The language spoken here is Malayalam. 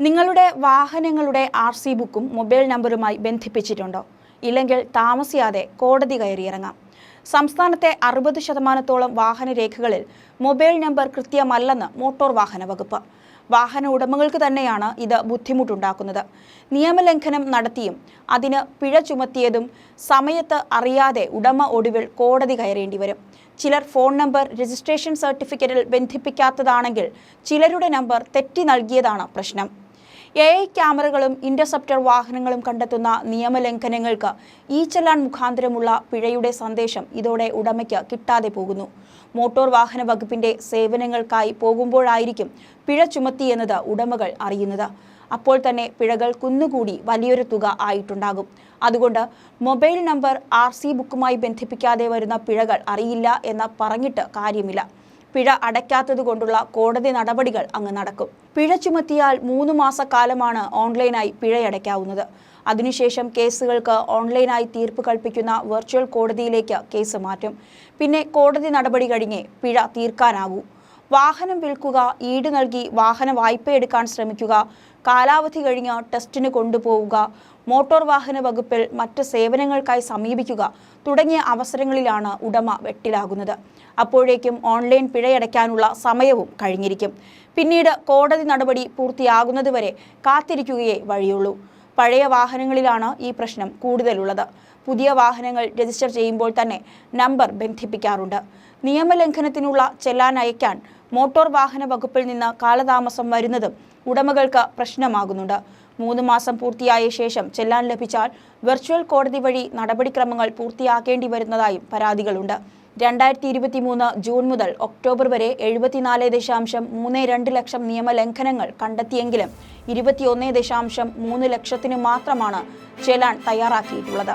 നിങ്ങളുടെ വാഹനങ്ങളുടെ ആർ സി ബുക്കും മൊബൈൽ നമ്പറുമായി ബന്ധിപ്പിച്ചിട്ടുണ്ടോ? ഇല്ലെങ്കിൽ താമസിയാതെ കോടതി കയറിയിറങ്ങാം. സംസ്ഥാനത്തെ അറുപത് ശതമാനത്തോളം വാഹന രേഖകളിൽ മൊബൈൽ നമ്പർ കൃത്യമല്ലെന്ന് മോട്ടോർ വാഹന വകുപ്പ്. വാഹന ഉടമകൾക്ക് തന്നെയാണ് ഇത് ബുദ്ധിമുട്ടുണ്ടാക്കുന്നത്. നിയമലംഘനം നടത്തിയും അതിന് പിഴ ചുമത്തിയതും സമയത്ത് അറിയാതെ ഉടമ ഒടുവിൽ കോടതി കയറേണ്ടി വരും. ചിലർ ഫോൺ നമ്പർ രജിസ്ട്രേഷൻ സർട്ടിഫിക്കറ്റിൽ ബന്ധിപ്പിക്കാത്തതാണെങ്കിൽ ചിലരുടെ നമ്പർ തെറ്റി നൽകിയതാണ് പ്രശ്നം. എ ഐ ക്യാമറകളും ഇന്റർസെപ്റ്റർ വാഹനങ്ങളും കണ്ടെത്തുന്ന നിയമലംഘനങ്ങൾക്ക് ഈ ചെല്ലാൻ മുഖാന്തരമുള്ള പിഴയുടെ സന്ദേശം ഇതോടെ ഉടമയ്ക്ക് കിട്ടാതെ പോകുന്നു. മോട്ടോർ വാഹന വകുപ്പിന്റെ സേവനങ്ങൾക്കായി പോകുമ്പോഴായിരിക്കും പിഴ ചുമത്തിയെന്നത് ഉടമകൾ അറിയുന്നത്. അപ്പോൾ തന്നെ പിഴകൾ കുന്നുകൂടി വലിയൊരു തുക ആയിട്ടുണ്ടാകും. അതുകൊണ്ട് മൊബൈൽ നമ്പർ ആർ ബുക്കുമായി ബന്ധിപ്പിക്കാതെ വരുന്ന പിഴകൾ അറിയില്ല എന്ന് പറഞ്ഞിട്ട് കാര്യമില്ല. പിഴ അടയ്ക്കാത്തത് കൊണ്ടുള്ള കോടതി നടപടികൾ അങ്ങ് നടക്കും. പിഴ ചുമത്തിയാൽ മൂന്ന് മാസക്കാലമാണ് ഓൺലൈനായി പിഴയടയ്ക്കാവുന്നത്. അതിനുശേഷം കേസുകൾക്ക് ഓൺലൈനായി തീർപ്പ് കൽപ്പിക്കുന്ന വെർച്വൽ കോടതിയിലേക്ക് കേസ് മാറ്റും. പിന്നെ കോടതി നടപടി കഴിഞ്ഞേ പിഴ തീർക്കാനാകൂ വാഹനം വിൽക്കുക ഈട് നൽകി വാഹന വായ്പ എടുക്കാൻ ശ്രമിക്കുക കാലാവധി കഴിഞ്ഞ ടെസ്റ്റിന് കൊണ്ടുപോവുക മോട്ടോർ വാഹന വകുപ്പിൽ മറ്റ് സേവനങ്ങൾക്കായി സമീപിക്കുക തുടങ്ങിയ അവസരങ്ങളിലാണ് ഉടമ വെട്ടിലാകുന്നത്. അപ്പോഴേക്കും ഓൺലൈൻ പിഴയടയ്ക്കാനുള്ള സമയവും കഴിഞ്ഞിരിക്കും. പിന്നീട് കോടതി നടപടി പൂർത്തിയാകുന്നതുവരെ കാത്തിരിക്കുകയേ വഴിയുള്ളൂ. പഴയ വാഹനങ്ങളിലാണ് ഈ പ്രശ്നം കൂടുതലുള്ളത്. പുതിയ വാഹനങ്ങൾ രജിസ്റ്റർ ചെയ്യുമ്പോൾ തന്നെ നമ്പർ ബന്ധിപ്പിക്കാറുണ്ട്. നിയമലംഘനത്തിനുള്ള ചെല്ലാൻ അയക്കാൻ മോട്ടോർ വാഹന വകുപ്പിൽ നിന്ന് കാലതാമസം വരുന്നതും ഉടമകൾക്ക് പ്രശ്നമാകുന്നുണ്ട്. മൂന്ന് മാസം പൂർത്തിയായ ശേഷം ചെല്ലാൻ ലഭിച്ചാൽ വെർച്വൽ കോടതി വഴി നടപടിക്രമങ്ങൾ പൂർത്തിയാക്കേണ്ടി വരുന്നതായും പരാതികളുണ്ട്. രണ്ടായിരത്തി ഇരുപത്തി മൂന്ന് ജൂൺ മുതൽ ഒക്ടോബർ വരെ എഴുപത്തിനാല് ദശാംശം മൂന്ന് രണ്ട് ലക്ഷം നിയമലംഘനങ്ങൾ കണ്ടെത്തിയെങ്കിലും ഇരുപത്തിയൊന്ന് ദശാംശം മൂന്ന് ലക്ഷത്തിന് മാത്രമാണ് ചെലാൻ തയ്യാറാക്കിയിട്ടുള്ളത്.